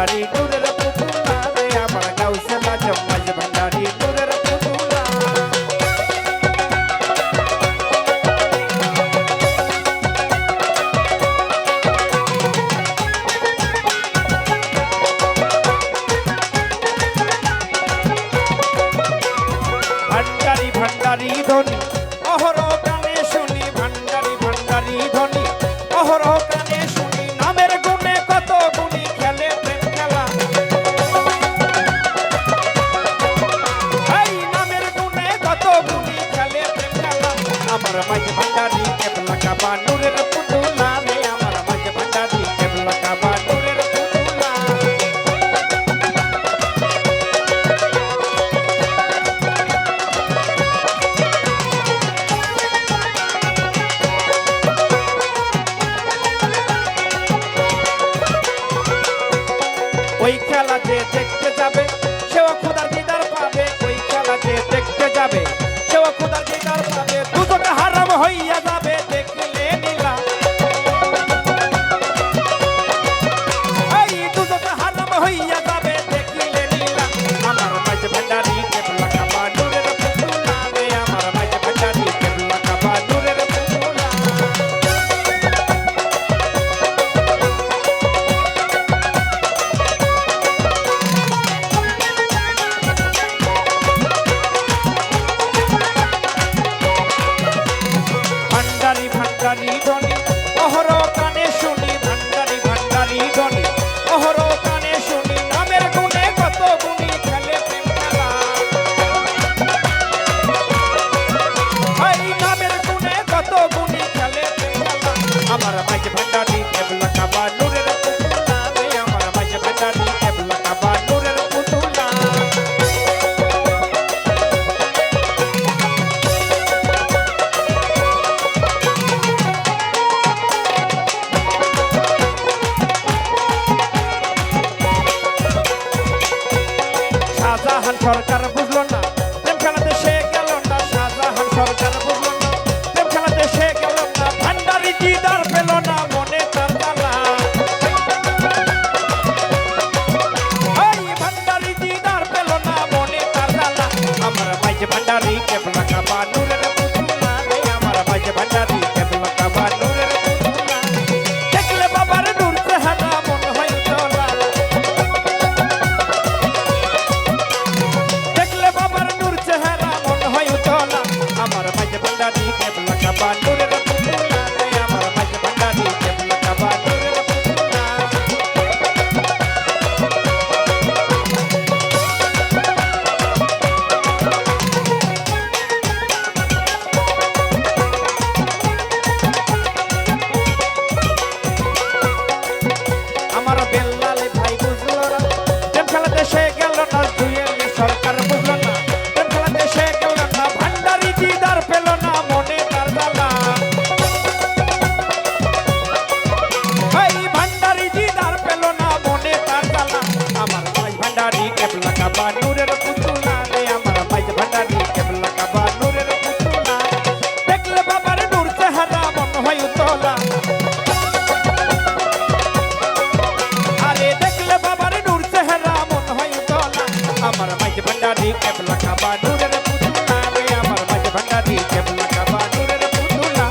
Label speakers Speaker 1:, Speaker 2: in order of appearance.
Speaker 1: Puerto Rico. বাহান Sarkar never like a bad কেবলা কাবা, নূরের পুতুলা রে, আমার বাইজ ভান্ডারি কেবলা কাবা, নূরের পুতুলা। দেখলে বাবার নূর চেহারা, মন হয় উতলা আরে দেখলে বাবার নূর চেহারা, মন হয় উতলা আমার বাইজ ভান্ডারি কেবলা কাবা, নূরের পুতুলা রে, আমার পুতুলা।